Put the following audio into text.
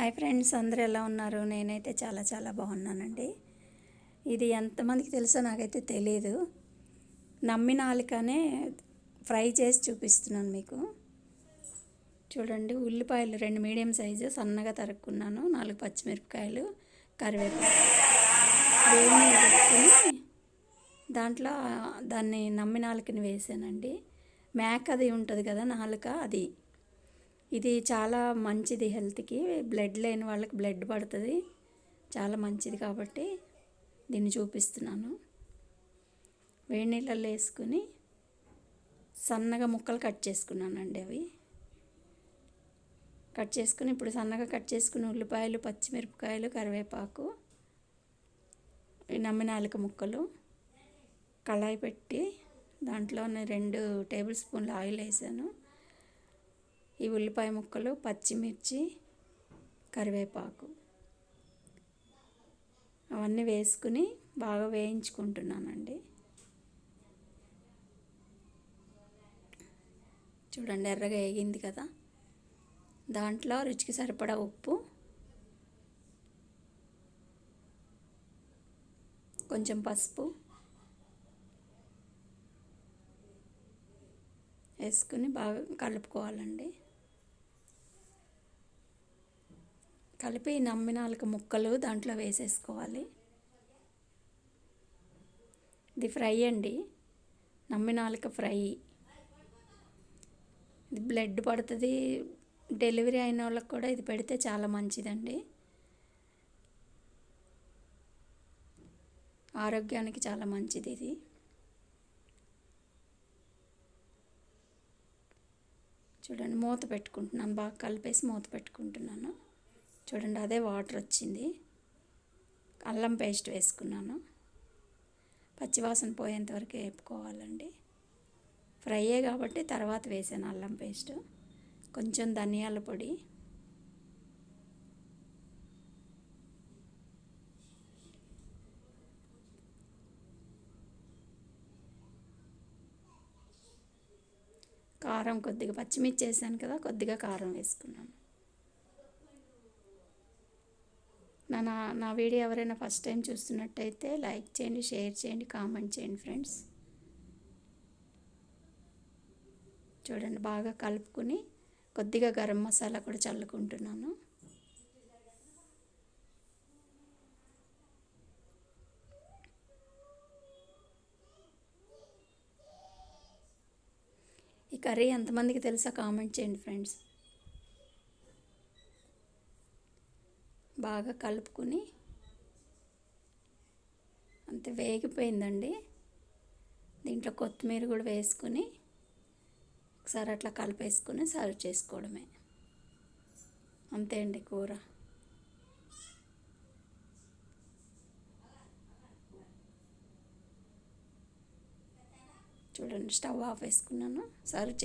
Hi friends అందరూ ఎలా ఉన్నారు? నేనైతే చాలా చాలా బాగున్నానండి. ఇది ఎంతమందికి తెలుసో నాకైతే తెలియదు నమ్మి నాలుకనే ఫ్రై చేసి చూపిస్తున్నాను మీకు. చూడండి ఉల్లిపాయలు రెండు మీడియం సైజు సన్నగా తరుక్కున్నాను. నాలుగు పచ్చిమిరపకాయలు కరివేపాకు. దాంట్లో దాన్ని నమ్మినాలుకని వేసానండి. మేక అది ఉంటుంది కదా నాలుక అది. ఇది చాలా మంచిది హెల్త్కి. బ్లడ్ లేని వాళ్ళకి బ్లడ్ పడుతుంది. చాలా మంచిది కాబట్టి దీన్ని చూపిస్తున్నాను. వేడి నీళ్ళల్లో వేసుకుని సన్నగా ముక్కలు కట్ చేసుకున్నానండి అవి. కట్ చేసుకుని ఇప్పుడు సన్నగా కట్ చేసుకుని ఉల్లిపాయలు పచ్చిమిరపకాయలు కరివేపాకు నమ్మినాలిక ముక్కలు కళాయి పెట్టి దాంట్లో రెండు టేబుల్ స్పూన్లు ఆయిల్ వేసాను. ఈ ఉల్లిపాయ ముక్కలు పచ్చిమిర్చి కరివేపాకు. అవన్నీ వేసుకుని బాగా వేయించుకుంటున్నానండి. చూడండి ఎర్రగా వేగింది కదా. దాంట్లో రుచికి సరిపడా ఉప్పు కొంచెం పసుపు వేసుకుని బాగా కలుపుకోవాలండి. కలిపి నమ్మినాలుక ముక్కలు దాంట్లో వేసేసుకోవాలి. ఇది ఫ్రై అండి. నమ్మినాలుక ఫ్రై. ఇది బ్లడ్ పడుతుంది. డెలివరీ అయిన వాళ్ళకి కూడా ఇది పెడితే చాలా మంచిదండి. ఆరోగ్యానికి చాలా మంచిది ఇది. చూడండి మూత పెట్టుకుంటున్నాను. బాగా కలిపేసి మూత పెట్టుకుంటున్నాను. చూడండి అదే వాటర్ వచ్చింది. అల్లం పేస్ట్ వేసుకున్నాను. పచ్చివాసన పోయేంతవరకు వేపుకోవాలండి. ఫ్రైయే కాబట్టి తర్వాత వేసాను అల్లం పేస్ట్. కొంచెం ధనియాల పొడి. కారం కొద్దిగా పచ్చిమిర్చి వేసాను కదా కొద్దిగా కారం వేసుకున్నాను. నా నా వీడియో ఎవరైనా ఫస్ట్ టైం చూస్తున్నట్టయితే లైక్ చేయండి షేర్ చేయండి కామెంట్ చేయండి ఫ్రెండ్స్. చూడండి బాగా కలుపుకుని కొద్దిగా గరం మసాలా కూడా చల్లుకుంటున్నాను. ఈ కర్రీ ఎంతమందికి తెలుసా కామెంట్ చేయండి ఫ్రెండ్స్. బాగా కలుపుకుని అంతే వేగిపోయిందండి. దీంట్లో కొత్తిమీర కూడా వేసుకుని ఒకసారి అట్లా కలిపేసుకుని సర్వ్ చేసుకోవడమే. అంతే అండి కూర. చూడండి స్టవ్ ఆఫ్ వేసుకున్నాను సర్వ్ చే